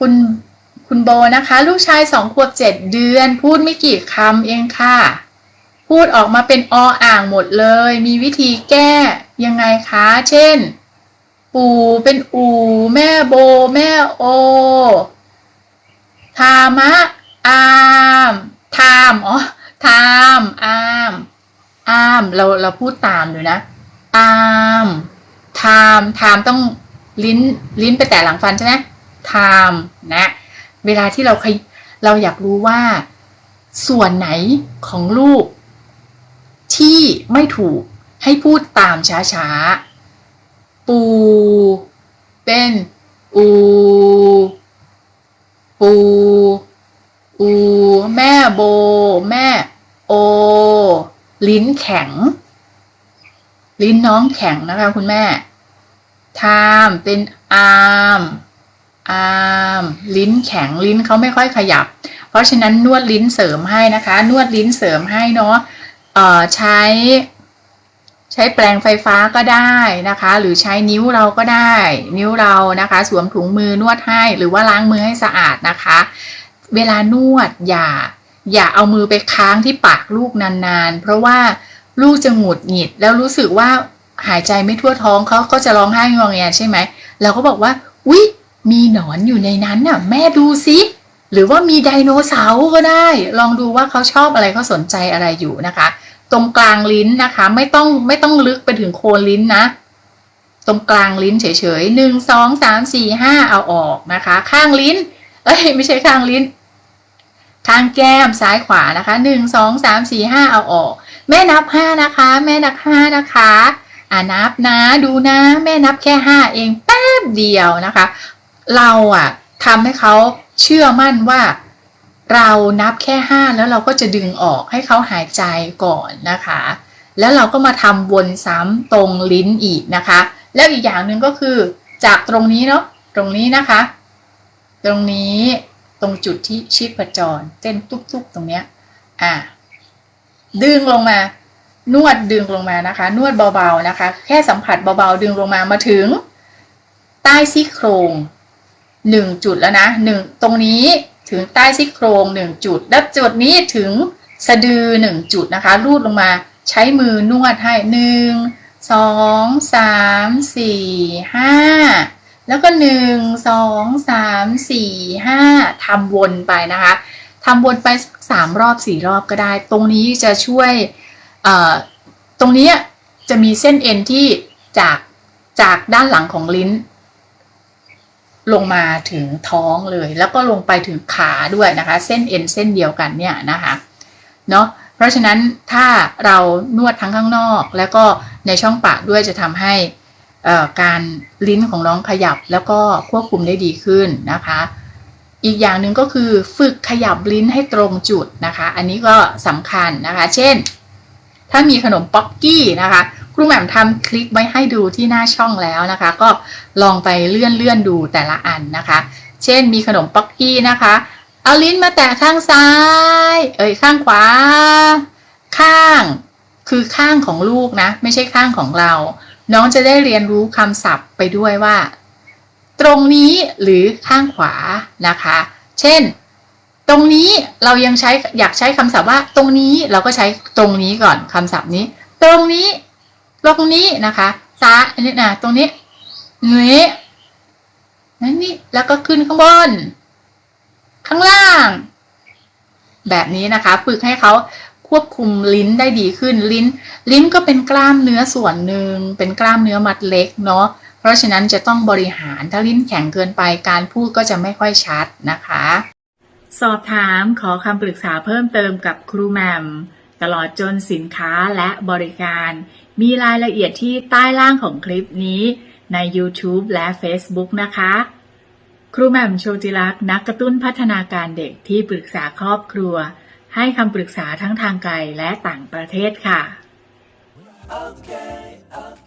คุณคุณโบนะคะ ลูกชายสองขวบเจ็ดเดือน พูดไม่กี่คำเองค่ะ พูดออกมาเป็นออ่างหมดเลย มีวิธีแก้ยังไงคะ เช่น ปู่เป็นอูแม่โบ แม่โอทามะอามทามอ๋อทามอามอามเราเราพูดตามดูนะอามทามทามต้องลิ้นลิ้นไปแตะหลังฟันใช่ไหม ทามนะ เวลาที่เราเคยเราอยากรู้ว่า ส่วนไหนของลูก ที่ไม่ถูกให้พูดตามช้าๆ ปู เป็นอู ปู อู แม่โบ แม่ โอ ลิ้นแข็ง ลิ้นน้องแข็งนะคะคุณแม่ ทามเป็นอาม อามลิ้นแข็งลิ้นเขาไม่ค่อยขยับ เพราะฉะนั้นนวดลิ้นเสริมให้นะคะ นวดลิ้นเสริมให้เนาะเออใช้ ใช้แปรงไฟฟ้าก็ได้นะคะ หรือใช้นิ้วเราก็ได้ นิ้วเรานะคะ สวมถุงมือนวดให้หรือว่าล้างมือให้สะอาดนะคะ เวลานวดอย่า อย่าเอามือไปค้างที่ปากลูกนานๆ เพราะว่าลูกจะหงุดหงิดแล้วรู้สึกว่าหายใจไม่ทั่วท้องเขาก็จะร้องไห้งอแงใช่ไหมเราก็บอกว่าอุ๊ย มีหนอนอยู่ในนั้นน่ะ แม่ดูสิหรือว่ามีไดโนเสาร์ก็ได้ ลองดูว่าเขาชอบอะไรเขาสนใจอะไรอยู่นะคะ ตรงกลางลิ้นนะคะ ไม่ต้องไม่ต้องลึกไปถึงโคนลิ้นนะ ตรงกลางลิ้นเฉยๆหนึ่งสองสามสี่ห้าเอาออกนะคะ ข้างลิ้น เอ้ยไม่ใช่ข้างลิ้น ข้างแก้มซ้ายขวานะคะหนึ่งสองสามสี่ห้าเอาออก แม่นับห้านะคะ แม่นับห้านะคะอ่านับนะดูนะ แม่นับแค่ห้าเองแป๊บเดียวนะคะ เราอะทำให้เขาเชื่อมั่นว่า เรานับแค่ห้าแล้วเราก็จะดึงออกให้เขาหายใจก่อนนะคะ แล้วเราก็มาทำวนซ้ำตรงลิ้นอีกนะคะ แล้วอีกอย่างหนึ่งก็คือ จากตรงนี้เนาะตรงนี้นะคะ ตรงนี้ตรงจุดที่ชีพจรเต้นตุ๊บๆตรงเนี้ยอะดึงลงมานวดดึงลงมานะคะ นวดเบาๆนะคะ แค่สัมผัสเบาๆดึงลงมามาถึง ใต้ซี่โครง หนึ่งจุดแล้วนะหนึ่งตรงนี้ถึงใต้ซี่โครงหนึ่งจุด แล้วจุดนี้ถึงสะดือหนึ่งจุดนะคะ รูดลงมาใช้มือนวดให้หนึ่งสองสามสี่ห้าแล้วก็หนึ่งสองสามสี่ห้าทำวนไปนะคะทำวนไปสักสามรอบสี่รอบก็ได้ ตรงนี้จะช่วยเอ่อตรงนี้จะมีเส้นเอ็นที่จากจากด้านหลังของลิ้น ลงมาถึงท้องเลย แล้วก็ลงไปถึงขาด้วยนะคะ เส้นเอ็นเส้นเดียวกันเนี่ยนะคะเนาะเพราะฉะนั้นถ้าเรานวดทั้งข้างนอก แล้วก็ในช่องปากด้วยจะทำให้การลิ้นของน้องขยับแล้วก็ควบคุมได้ดีขึ้นนะคะ อีกอย่างหนึ่งก็คือฝึกขยับลิ้นให้ตรงจุดนะคะ อันนี้ก็สำคัญนะคะ เช่น ถ้ามีขนมป๊อกกี้นะคะ ครูแหม่มทำคลิปไว้ให้ดูที่หน้าช่องแล้วนะคะ ก็ลองไปเลื่อนเลื่อนดูแต่ละอันนะคะ เช่นมีขนมป๊อกกี้นะคะ เอาลิ้นมาแตะข้างซ้าย เอ้ยข้างขวา ข้าง คือข้างของลูกนะ ไม่ใช่ข้างของเรา น้องจะได้เรียนรู้คำศัพท์ไปด้วยว่า ตรงนี้หรือข้างขวานะคะ เช่นตรงนี้เรายังใช้อยากใช้คำศัพท์ว่า ตรงนี้เราก็ใช้ตรงนี้ก่อนคำศัพท์นี้ ตรงนี้ ตรงนี้นะคะซ้ายอันนี้นะตรงนี้นี้นั่นนี่แล้วก็ขึ้นข้างบน ข้างล่าง แบบนี้นะคะ ฝึกให้เขาควบคุมลิ้นได้ดีขึ้นลิ้น ลิ้นก็เป็นกล้ามเนื้อส่วนหนึ่งเป็นกล้ามเนื้อมัดเล็กเนาะเพราะฉะนั้นจะต้องบริหารถ้าลิ้นแข็งเกินไปการพูดก็จะไม่ค่อยชัดนะคะ สอบถามขอคำปรึกษาเพิ่มเติมกับครูแหมม ตลอดจนสินค้าและบริการ มีรายละเอียดที่ใต้ล่างของคลิปนี้ใน YouTube และ Facebook นะคะ ครูแหม่มโชติลักษณ์นักกระตุ้นพัฒนาการเด็กที่ปรึกษาครอบครัว ให้คำปรึกษาทั้งทางไกลและต่างประเทศค่ะ Okay, okay.